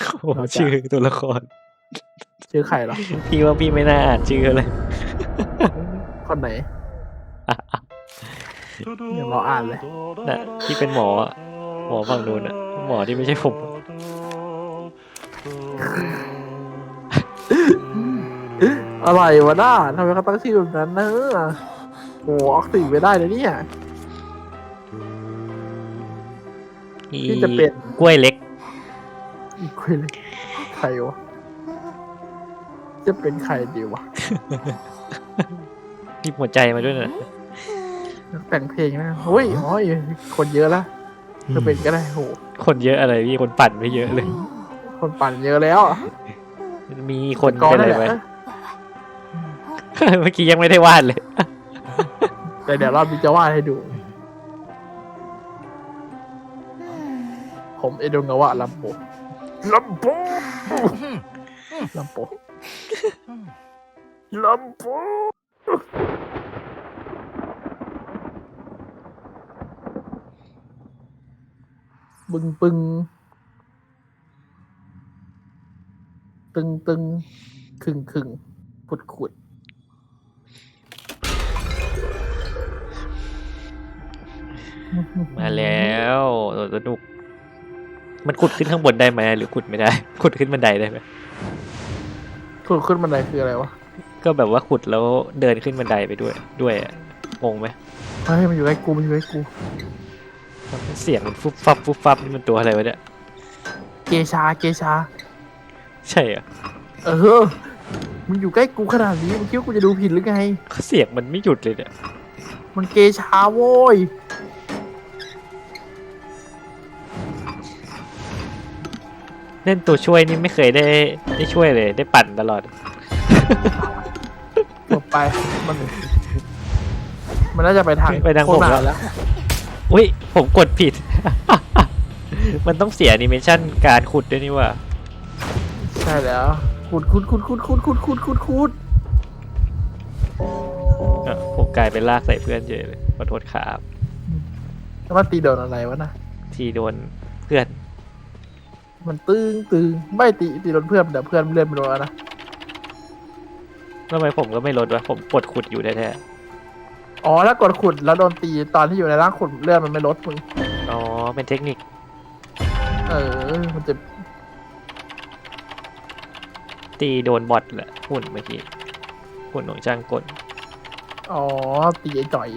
โอ้โหชื่อตัวละคร ชื่อใครเหรอ พี่ว่าพี่ไม่น่าอ่านชื่อเลย คนไหนเดี๋ยวเราอ่านเลยน่ะที่เป็นหมออะหมอฝั่งนู้นอะหมอที่ไม่ใช่ผมอะไรวะน้าทำไมเขาตั้งชื่อแบบนั้นนะโอ้ออกสื่อไม่ได้เลยเนี่ยที่จะเป็นกล้วยเล็ก อีกคุยเลยใครวะ จะเป็นใครดีวะมีหัวใจมาด้วยนะแต่งเพลงนะเฮ้ยโอ้ยคนเยอะละจะเป็นก็ได้โหคนเยอะอะไรพี่คนปั่นไม่เยอะเลย คนปั่นเยอะแล้ว มีคนก็เป็นนั่อะนไรแหละไหมเมื่อกี้ยังไม่ได้วาดเลย แต่เดี๋ยวรอบนี้จะวาดให้ดู ผมเอโดงาวะลัมโบ ลัมโบลัมโบลัมโบบึงปึงตึงตึงขึงขึงขุดขุดมาแล้วโอ้สนุก มันขุดขึ้นข้างบนได้ไหมหรือขุดไม่ได้ ขุดขึ้นบันไดได้ไหมขุดขึ้นบันไดคืออะไรวะก็แบบว่าขุดแล้วเดินขึ้นบันไดไปด้วย ด้วยอะงงไหมเฮ้ยมันอยู่ใกล้กูมันอยู่ใกล้กูเสียงมันฟุบฟับฟุบฟับนี่มันตัวอะไรวะเนี่ยเกชาเกชา ใช่เหรอเออมันอยู่ใกล้กูขนาดนี้มึงคิดว่ากูจะดูผิดหรือไงเสียงมันไม่หยุดเลยเนี่ยมันเกชาโว้ย เล่นตัวช่วยนี่ไม่เคยได้ได้ช่วยเลย ได้ปั่นตลอดหมดไป มัน มันน่าจะไปทางไปทางโคผมตรแล้วนานแล้ว อุ้ยผมกดผิด มันต้องเสียแอนิเมชันการขุดด้วยนี่ว่าใช่แล้วขุดขุดขุดขุดขุดขุดขุดขุดขุดอะผมกลายเป็นลากใส่เพื่อนเฉยเลยขอโทษครับแล้วมันตีโดนอะไรวะนะ ที่โดนเพื่อน มันตึงตึงไม่ตีตีโดนเพื่อนแต่เพื่อนเล่นไม่โดนแล้วนะทำไมผมก็ไม่ลดวะผมกดขุดอยู่แท้อ๋อถ้ากดขุดแล้วโดนตีตอนที่อยู่ในร่างขุดเลือดมันไม่ลดมึงๆอ๋อ เป็นเทคนิค เออ มันจะตีโดนบอทแหละหุ่นเมื่อกี้หุ่นของช่างกลอ๋อตีไอ้จ่อย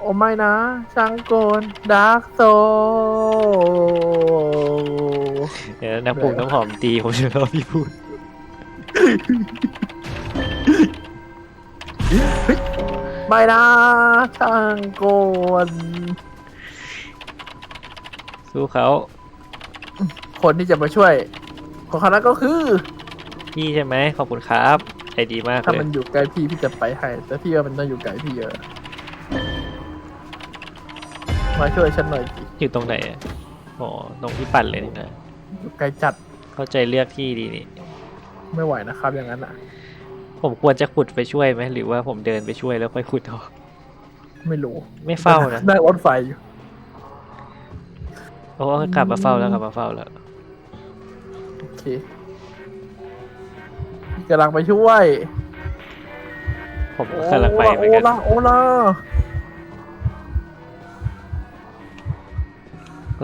โอ้ไม่นะช่างโกนดาร์กโซเดี๋ยวน้ำปรุงน้ำหอมตีผมจะรอพี่พูดไม่นะช่างโกนสู้เขาคนที่จะมาช่วย ของคณะก็คือ พี่ใช่ไหมขอบคุณครับใจดีมากถ้าเลยมันอยู่ใกล้พี่พี่จะไปให้แต่พี่ว่ามันต้องอยู่ไกลพี่เยอะ มาช่วยฉันหน่อยสิอยู่ตรงไหนอะอ๋อตรงที่ปั่นเลยนี่นะอยู่ไกลจัดเข้าใจเลือกที่ดีนี่ ไม่ไหวนะครับอย่างนั้นอะ ผมควรจะขุดไปช่วยไหมหรือว่าผมเดินไปช่วยแล้วค่อยขุดออกไม่รู้ไม่เฝ้านะได้รถไฟอยู่โอ้กลับมาเฝ้าแล้วกลับมาเฝ้าแล้วโอเคพี่กำลังไปช่วย ผมโอ้กำลังไปเหมือนโอ้กันละโอ้ละ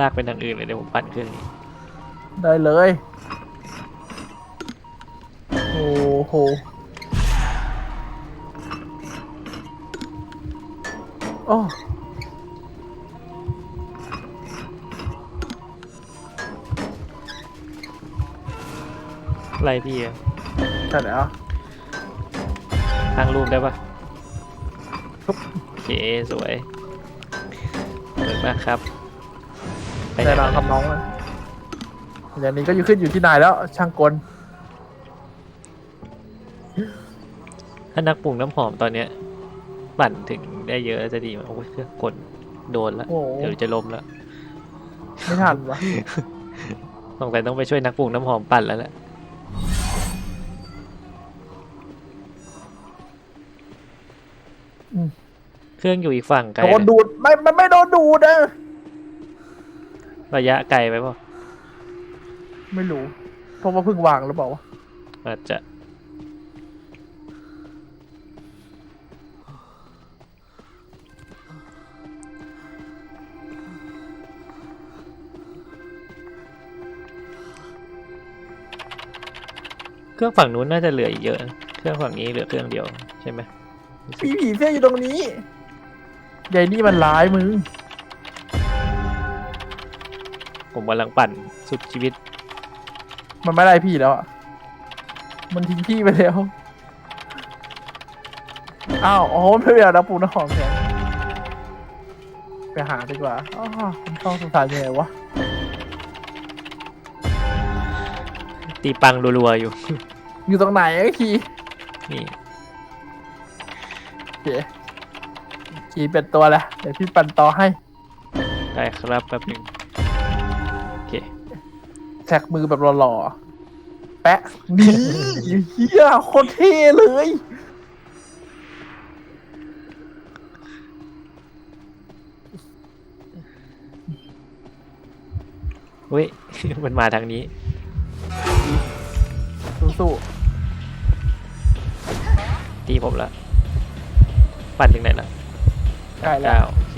ลากไปทางอื่นเลยเดี๋ยวผมปั่นเครื่องนี้ได้เลย โอ้โห โอ้ไล่พี่อะใช่แล้วทางรูปได้ปะโอเค สวยสวยมากครับ ไปไหนได้แล้วมาครับน้องนะอย่างนี้ก็อยู่ขึ้นอยู่ที่นายแล้ว ช่างกลถ้านักปรุงน้ำหอมตอนเนี้ยปั่นถึงได้เยอะจะดีมากโอ้ยเครื่องกลโดนละโอ้โหเดี๋ยวจะล้มแล้วไม่ทันวะสงสัยต้องไปช่วยนักปรุงน้ำหอมปั่นแล้วแหละอืมเครื่องอยู่อีกฝั่งไกลโดนนะดูดไม่มันไม่โดนดูดนะ ระยะไกลไปเปล่าไม่รู้ เพราะว่าเพิ่งวางหรือเปล่าวะอาจจะเครื่องฝั่งนู้นน่าจะเหลืออีกเยอะนะเครื่องฝั่งนี้เหลือเครื่องเดียวใช่ไหมพี่ผีเสื้ออยู่ตรงนี้ใหญ่นี่มันร้ายมึง ผมกำลังปั่นสุดชีวิต มันไม่ได้พี่แล้วอะ มันทิ้งพี่ไปแล้ว อ้าว อ๋อไม่เป็นไรนะปูนหอมแทนไปหาดีกว่าอ๋อคุณต้องสงสารยังไงวะ ตีปังรัวๆอยู่ อยู่ตรงไหนไอ้คีนี่โอเคคีเป็นตัวแหละเดี๋ยวพี่ปั่นต่อให้ ได้ครับแป๊บหนึ่งโอเค แท็กมือแบบหล่อๆ แปะดีเฮียโคตรเท่เลย เฮ้ย มันมาทางนี้ สู้ตีผมละปั่นถึงไหนละๆได้แล้วเก้าโอเค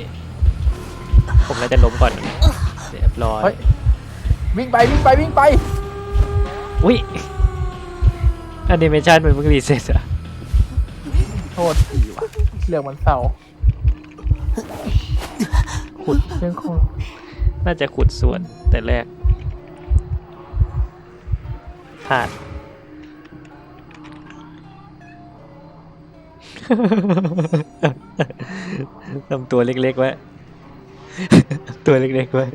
ผมน่าจะล้มก่อนเรียบร้อย เฮ้ย วิ่งไปวิ่งไปวิ่งไป อุ้ยแอนิเมชันมันเพิ่งรีเซ็ตอะโทษทีว่ะเรื่องมันเศร้าขุดยังคงน่าจะขุดส่วนแต่แรกพลาด ทำตัวเล็กๆไว้ ตัวเล็กๆไว้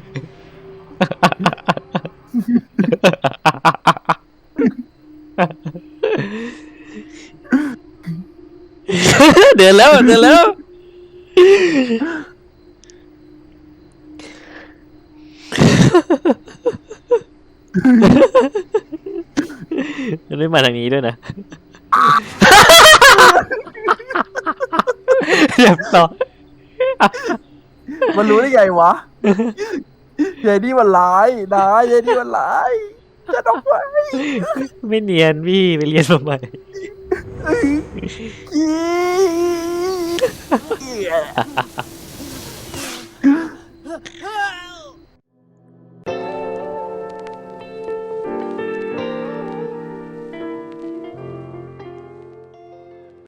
เดินแล้วเดินแล้ว มันไม่มาทางนี้ด้วยนะเรียบร้อยมันรู้ได้ไงวะ ยายนี่มันร้ายนะยายนี่มันร้ายจะต้องไปไม่เนียนพี่ไปเรียนทำไม